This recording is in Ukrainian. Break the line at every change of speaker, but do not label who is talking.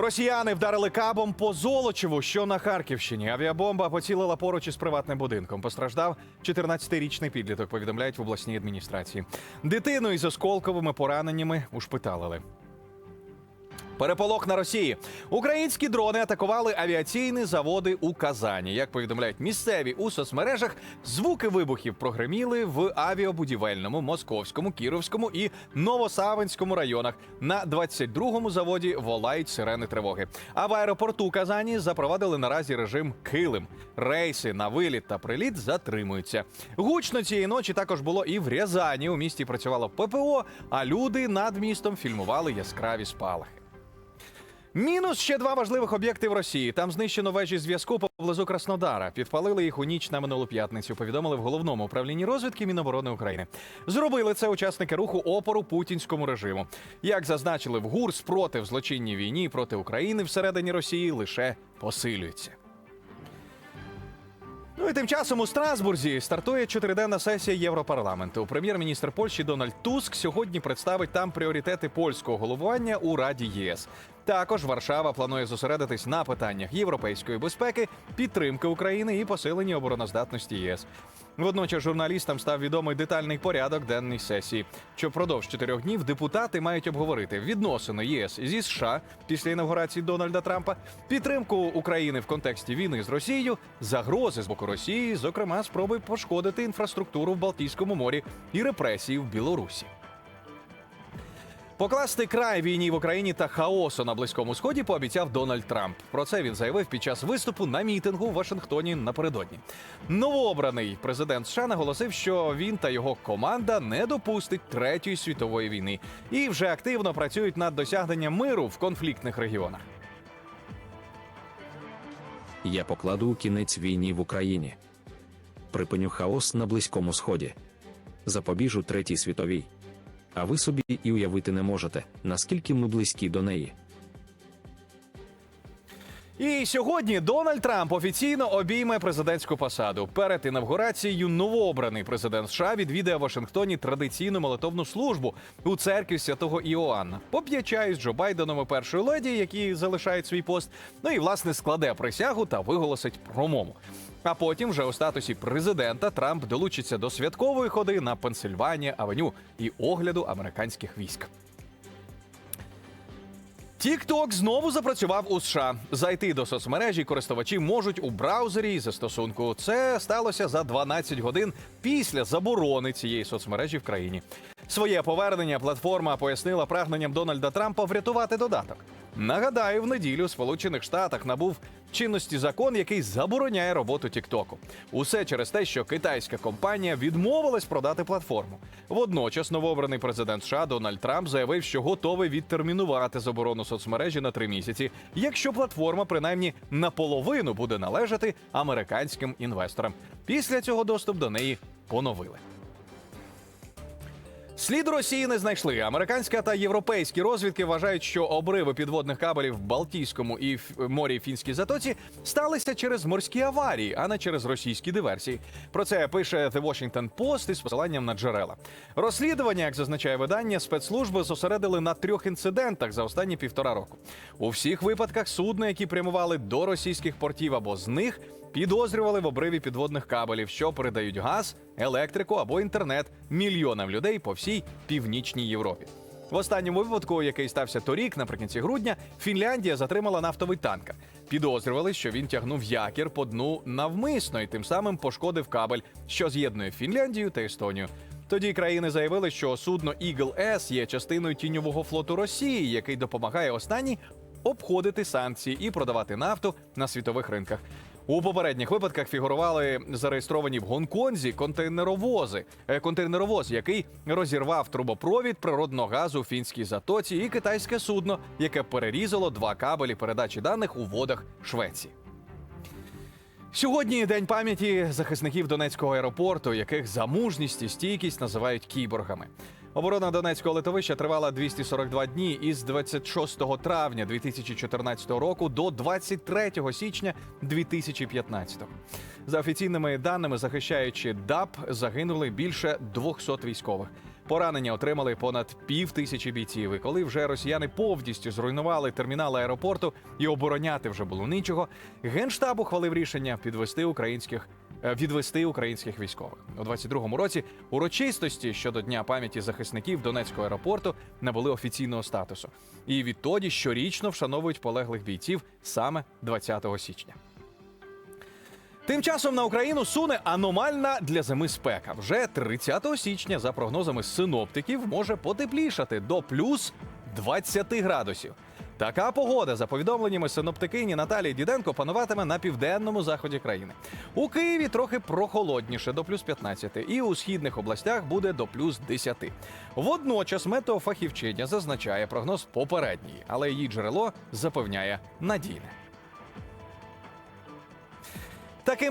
Росіяни вдарили кабом по Золочеву, що на Харківщині. Авіабомба поцілила поруч із приватним будинком. Постраждав 14-річний підліток. Повідомляють в обласній адміністрації. Дитину із осколковими пораненнями ушпиталили. Переполох на Росії. Українські дрони атакували авіаційні заводи у Казані. Як повідомляють місцеві у соцмережах, звуки вибухів прогреміли в авіабудівельному, московському, кіровському і новосавинському районах. На 22-му заводі волають сирени тривоги. А в аеропорту Казані запровадили наразі режим килим. Рейси на виліт та приліт затримуються. Гучно цієї ночі також було і в Рязані. У місті працювало ППО, а люди над містом фільмували яскраві спалахи. Мінус ще два важливих об'єкти в Росії. Там знищено вежі зв'язку поблизу Краснодара. Підпалили їх у ніч на минулу п'ятницю. Повідомили в головному управлінні розвідки Міноборони України. Зробили це учасники руху опору путінському режиму. Як зазначили в ГУР, спротив злочинній війні проти України всередині Росії лише посилюється. Ну і тим часом у Страсбурзі стартує чотириденна сесія Європарламенту. Прем'єр-міністр Польщі Дональд Туск сьогодні представить там пріоритети польського головування у Раді ЄС. Також Варшава планує зосередитись на питаннях європейської безпеки, підтримки України і посилення обороноздатності ЄС. Водночас журналістам став відомий детальний порядок денної сесії. Що впродовж чотирьох днів депутати мають обговорити відносини ЄС зі США після інавгурації Дональда Трампа, підтримку України в контексті війни з Росією, загрози з боку Росії, зокрема спроби пошкодити інфраструктуру в Балтійському морі і репресії в Білорусі. Покласти край війні в Україні та хаосу на близькому сході пообіцяв Дональд Трамп. Про це він заявив під час виступу на мітингу в Вашингтоні напередодні. Новообраний президент США наголосив, що він та його команда не допустить третьої світової війни і вже активно працюють над досягненням миру в конфліктних регіонах.
Я покладу кінець війні в Україні. Припиню хаос на Близькому Сході. Запобіжу третій світовій. А ви собі і уявити не можете, наскільки ми близькі до неї.
І сьогодні Дональд Трамп офіційно обійме президентську посаду. Перед інавгурацією новообраний президент США відвідає в Вашингтоні традиційну молитовну службу у церкві святого Іоанна. Поп'ячає Джо Байденом і першою леді, які залишають свій пост. Ну і власне складе присягу та виголосить промову. А потім, вже у статусі президента, Трамп долучиться до святкової ходи на Пенсильванія Авеню і огляду американських військ. TikTok знову запрацював у США. Зайти до соцмережі користувачі можуть у браузері і застосунку. Це сталося за 12 годин після заборони цієї соцмережі в країні. Своє повернення платформа пояснила прагненням Дональда Трампа врятувати додаток. Нагадаю, в неділю в Сполучених Штатах набув чинності закон, який забороняє роботу Тіктоку. Усе через те, що китайська компанія відмовилась продати платформу. Водночас новообраний президент США Дональд Трамп заявив, що готовий відтермінувати заборону соцмережі на три місяці, якщо платформа принаймні наполовину буде належати американським інвесторам. Після цього доступ до неї поновили. Слід Росії не знайшли. Американська та європейські розвідки вважають, що обриви підводних кабелів в Балтійському і в морі Фінській затоці сталися через морські аварії, а не через російські диверсії. Про це пише The Washington Post із посиланням на джерела. Розслідування, як зазначає видання, спецслужби зосередили на трьох інцидентах за останні півтора року. У всіх випадках судна, які прямували до російських портів або з них. Підозрювали в обриві підводних кабелів, що передають газ, електрику або інтернет мільйонам людей по всій північній Європі. В останньому випадку, який стався торік, наприкінці грудня, Фінляндія затримала нафтовий танкер. Підозрювали, що він тягнув якір по дну навмисно і тим самим пошкодив кабель, що з'єднує Фінляндію та Естонію. Тоді країни заявили, що судно Eagle S є частиною тіньового флоту Росії, який допомагає останній обходити санкції і продавати нафту на світових ринках. У попередніх випадках фігурували зареєстровані в Гонконзі контейнеровози, е, контейнеровоз, який розірвав трубопровід природного газу у фінській затоці, і китайське судно, яке перерізало два кабелі передачі даних у водах Швеції. Сьогодні день пам'яті захисників Донецького аеропорту, яких за мужність і стійкість називають кіборгами. Оборона Донецького литовища тривала 242 дні із 26 травня 2014 року до 23 січня 2015. За офіційними даними, захищаючи ДАП, загинули більше 200 військових. Поранення отримали понад пів тисячі бійців. І коли вже росіяни повністю зруйнували термінал аеропорту і обороняти вже було нічого, генштаб ухвалив рішення підвести українських. Е, Відвести українських військових у 22-му році урочистості щодо дня пам'яті захисників Донецького аеропорту набули офіційного статусу, і відтоді щорічно вшановують полеглих бійців саме 20 січня. Тим часом на Україну суне аномальна для зими спека. Вже 30 січня, за прогнозами синоптиків, може потеплішати до плюс 20 градусів. Така погода, за повідомленнями синоптикині Наталії Діденко, пануватиме на південному заході країни. У Києві трохи прохолодніше до плюс 15, і у східних областях буде до плюс 10. Водночас метеофахівчиня зазначає прогноз попередній, але її джерело запевняє надійне. Таким